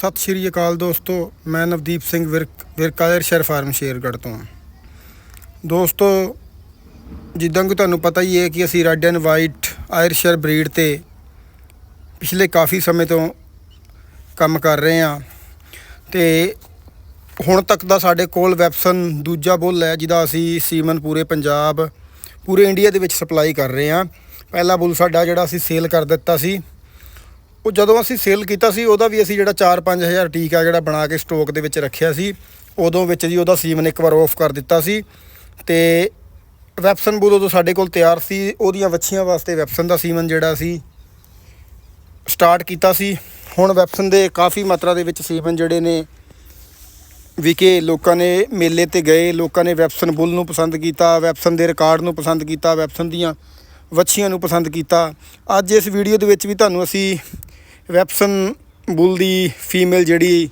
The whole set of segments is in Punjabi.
ਸਤਿ ਸ਼੍ਰੀ ਅਕਾਲ ਦੋਸਤੋ, ਮੈਂ ਨਵਦੀਪ ਸਿੰਘ ਵਿਰਕ ਵਿਰਕਾਇਰ ਸ਼ਹਿਰ ਫਾਰਮ ਸ਼ੇਰਗੜ੍ਹ ਤੋਂ ਦੋਸਤੋ, ਜਿੱਦਾਂ ਕਿ ਤੁਹਾਨੂੰ ਪਤਾ ਹੀ ਹੈ ਕਿ ਅਸੀਂ red and white Ayrshire breed ਤੇ ਪਿਛਲੇ ਕਾਫੀ ਸਮੇਂ ਤੋਂ ਕੰਮ ਕਰ ਰਹੇ ਹਾਂ ਤੇ ਹੁਣ ਤੱਕ ਦਾ ਸਾਡੇ ਕੋਲ ਵੈਪਸਨ ਦੂਜਾ ਬੁੱਲ ਹੈ, ਜਿਹਦਾ ਅਸੀਂ ਸੀਮਨ ਪੂਰੇ ਪੰਜਾਬ, ਪੂਰੇ ਇੰਡੀਆ ਦੇ ਵਿੱਚ ਸਪਲਾਈ ਕਰ ਰਹੇ ਹਾਂ। ਪਹਿਲਾ ਬੁੱਲ ਸਾਡਾ ਜਿਹੜਾ ਅਸੀਂ ਸੇਲ ਕਰ ਦਿੱਤਾ ਸੀ ਉਹ ਜਦੋਂ ਅਸੀਂ ਸੇਲ ਕੀਤਾ ਸੀ, ਉਹਦਾ ਵੀ ਅਸੀਂ ਜਿਹੜਾ 4-5000 ਟੀਕਾ ਜਿਹੜਾ ਬਣਾ ਕੇ ਸਟਾਕ ਦੇ ਵਿੱਚ ਰੱਖਿਆ ਸੀ, ਉਦੋਂ ਵਿੱਚ ਜੀ ਉਹਦਾ ਸੀਮਨ ਇੱਕ ਵਾਰ ਆਫ ਕਰ ਦਿੱਤਾ ਸੀ ਤੇ ਵੈਪਸਨ ਬੂਲ ਉਦੋਂ ਸਾਡੇ ਕੋਲ ਤਿਆਰ ਸੀ, ਉਹਦੀਆਂ ਵੱਛੀਆਂ ਵਾਸਤੇ ਵੈਪਸਨ ਦਾ ਸੀਮਨ ਜਿਹੜਾ ਸੀ ਸਟਾਰਟ ਕੀਤਾ ਸੀ। ਹੁਣ ਵੈਪਸਨ ਦੇ ਕਾਫੀ ਮਾਤਰਾ ਦੇ ਵਿੱਚ ਸੀਮਨ ਜਿਹੜੇ ਨੇ, ਵਿਕੇ, ਲੋਕਾਂ ਨੇ ਮੇਲੇ ਤੇ ਗਏ, ਲੋਕਾਂ ਨੇ ਵੈਪਸਨ ਬੁੱਲ ਨੂੰ ਪਸੰਦ ਕੀਤਾ, ਵੈਪਸਨ ਦੇ ਰਿਕਾਰਡ ਨੂੰ ਪਸੰਦ ਕੀਤਾ, ਵੈਪਸਨ ਦੀਆਂ ਵੱਛੀਆਂ ਨੂੰ ਪਸੰਦ ਕੀਤਾ। ਅੱਜ ਇਸ ਵੀਡੀਓ ਦੇ ਵਿੱਚ ਵੀ ਤੁਹਾਨੂੰ ਅਸੀਂ ਵੈਪਸਨ ਬੁੱਲ ਦੀ ਫੀਮੇਲ ਜਿਹੜੀ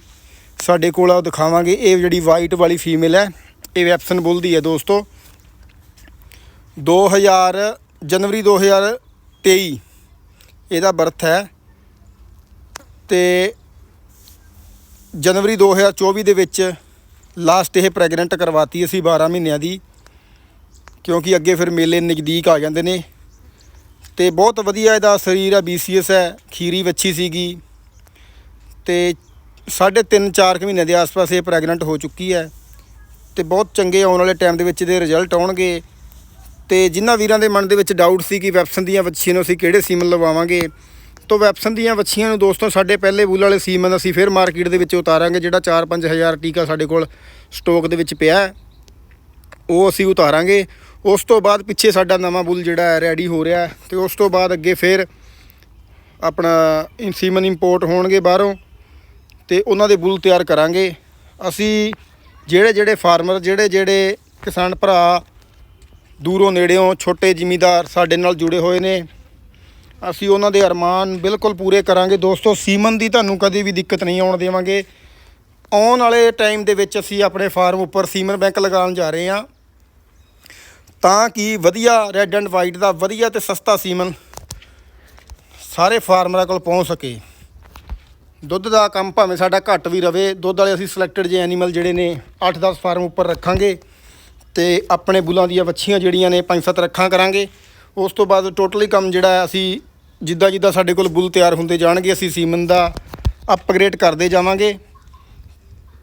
ਸਾਡੇ ਕੋਲ ਆ, ਉਹ ਦਿਖਾਵਾਂਗੇ। ਇਹ ਜਿਹੜੀ ਵਾਈਟ ਵਾਲੀ ਫੀਮੇਲ ਹੈ, ਇਹ ਵੈਪਸਨ ਬੁੱਲ ਦੀ ਹੈ ਦੋਸਤੋ। 2000 ਜਨਵਰੀ 2023 ਇਹਦਾ ਬਰਥ ਹੈ। ਤੇ ਜਨਵਰੀ 2024 ਦੇ ਵਿੱਚ ਲਾਸਟ ਇਹ ਪ੍ਰੈਗਨੈਂਟ ਕਰਵਾਤੀ ਅਸੀਂ 12 ਮਹੀਨਿਆਂ ਦੀ, ਕਿਉਂਕਿ ਅੱਗੇ ਫਿਰ ਮੇਲੇ ਨਜ਼ਦੀਕ ਆ ਜਾਂਦੇ ਨੇ। ਤੇ ਬਹੁਤ ਵਧੀਆ ਇਹਦਾ ਸਰੀਰ ਆ BCS ਹੈ, ਖੀਰੀ ਵੱਛੀ ਸੀਗੀ। ਤੇ ਸਾਢੇ ਤਿੰਨ 4 ਮਹੀਨੇ ਦੇ ਆਸ-ਪਾਸ ਇਹ ਪ੍ਰੈਗਨੈਂਟ ਹੋ ਚੁੱਕੀ ਹੈ। ਤੇ ਬਹੁਤ ਚੰਗੇ ਆਉਣ ਵਾਲੇ ਟਾਈਮ ਦੇ ਵਿੱਚ ਇਹਦੇ ਰਿਜ਼ਲਟ ਆਉਣਗੇ। ਤੇ ਜਿਨ੍ਹਾਂ ਵੀਰਾਂ ਦੇ ਮਨ ਦੇ ਵਿੱਚ ਡਾਊਟ ਸੀ ਕਿ ਵੈਪਸਨ ਦੀਆਂ ਵੱਛੀਆਂ ਨੂੰ ਅਸੀਂ ਕਿਹੜੇ ਸੀਮਨ ਲਵਾਵਾਂਗੇ, ਤੋਂ ਵੈਪਸਨ ਦੀਆਂ ਵੱਛੀਆਂ ਨੂੰ ਦੋਸਤੋ ਸਾਡੇ ਪਹਿਲੇ ਬੂਲ ਵਾਲੇ ਸੀਮਨ ਅਸੀਂ ਫਿਰ ਮਾਰਕੀਟ ਦੇ ਵਿੱਚ ਉਤਾਰਾਂਗੇ, ਜਿਹੜਾ 4-5000 ਟੀਕਾ ਸਾਡੇ ਕੋਲ ਸਟਾਕ ਦੇ ਵਿੱਚ ਪਿਆ ਉਹ ਅਸੀਂ ਉਤਾਰਾਂਗੇ। ਉਸ ਤੋਂ ਬਾਅਦ ਪਿੱਛੇ ਸਾਡਾ ਨਵਾਂ ਬੁੱਲ ਜਿਹੜਾ ਰੈਡੀ ਹੋ ਰਿਹਾ ਹੈ ਤੇ ਉਸ ਤੋਂ ਬਾਅਦ ਅੱਗੇ ਫਿਰ ਆਪਣਾ ਸੀਮਨ ਇੰਪੋਰਟ ਹੋਣਗੇ ਬਾਹਰੋਂ ਤੇ ਉਹਨਾਂ ਦੇ ਬੁੱਲ ਤਿਆਰ ਕਰਾਂਗੇ। ਅਸੀਂ ਜਿਹੜੇ ਜਿਹੜੇ ਫਾਰਮਰ ਜਿਹੜੇ ਜਿਹੜੇ ਕਿਸਾਨ ਭਰਾ ਦੂਰੋਂ ਨੇੜਿਓਂ ਛੋਟੇ ਜ਼ਿਮੀਦਾਰ ਸਾਡੇ ਨਾਲ ਜੁੜੇ ਹੋਏ ਨੇ, ਅਸੀਂ ਉਹਨਾਂ ਦੇ ਅਰਮਾਨ ਬਿਲਕੁਲ ਪੂਰੇ ਕਰਾਂਗੇ। ਦੋਸਤੋ, ਸੀਮਨ ਦੀ ਤੁਹਾਨੂੰ ਕਦੇ ਵੀ ਦਿੱਕਤ ਨਹੀਂ ਆਉਣ ਦੇਵਾਂਗੇ। ਆਉਣ ਵਾਲੇ ਟਾਈਮ ਦੇ ਵਿੱਚ ਅਸੀਂ ਆਪਣੇ ਫਾਰਮ ਉੱਪਰ ਸੀਮਨ ਬੈਂਕ ਲਗਾਉਣ ਜਾ ਰਹੇ ਹਾਂ। ਤਾਂ ਕਿ ਵਧੀਆ ਰੈੱਡ ਐਂਡ ਵਾਈਟ ਦਾ ਵਧੀਆ ਤੇ ਸਸਤਾ ਸੀਮਨ ਸਾਰੇ ਫਾਰਮਰਾਂ ਕੋਲ ਪਹੁੰਚ ਸਕੇ। ਦੁੱਧ ਦਾ ਕੰਮ ਭਾਵੇਂ ਸਾਡਾ ਘੱਟ ਵੀ ਰਵੇ, ਦੁੱਧ ਵਾਲੇ ਅਸੀਂ ਸਿਲੈਕਟਡ ਜੇ ਐਨੀਮਲ ਜਿਹੜੇ ਨੇ 8-10 ਫਾਰਮ ਉੱਪਰ ਰੱਖਾਂਗੇ ਤੇ ਆਪਣੇ ਬੁੱਲਾਂ ਦੀਆਂ ਵੱਛੀਆਂ ਜਿਹੜੀਆਂ ਨੇ 5-7 ਰੱਖਾਂ ਕਰਾਂਗੇ। ਉਸ ਤੋਂ ਬਾਅਦ ਟੋਟਲੀ ਕੰਮ ਜਿਹੜਾ ਅਸੀਂ ਜਿੱਦਾਂ ਜਿੱਦਾਂ ਸਾਡੇ ਕੋਲ ਬੁੱਲ ਤਿਆਰ ਹੁੰਦੇ ਜਾਣਗੇ, ਅਸੀਂ ਸੀਮਨ ਦਾ ਅਪਗ੍ਰੇਡ ਕਰਦੇ ਜਾਵਾਂਗੇ।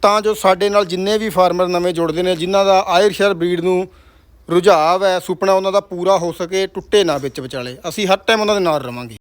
ਤਾਂ ਜੋ ਸਾਡੇ ਨਾਲ ਜਿੰਨੇ ਵੀ ਫਾਰਮਰ ਨਵੇਂ ਜੁੜਦੇ ਨੇ, ਜਿਨ੍ਹਾਂ ਦਾ ਆਇਰ ਆਇਰਸ਼ਰ ਬਰੀਡ ਨੂੰ ਰੁਝਾਵ ਹੈ, ਸੁਪਨਾ ਉਹਨਾਂ ਦਾ ਪੂਰਾ ਹੋ ਸਕੇ, ਟੁੱਟੇ ਨਾ ਵਿੱਚ ਵਿਚਾਲੇ। ਅਸੀਂ ਹਰ ਟਾਈਮ ਉਹਨਾਂ ਦੇ ਨਾਲ ਰਵਾਂਗੇ।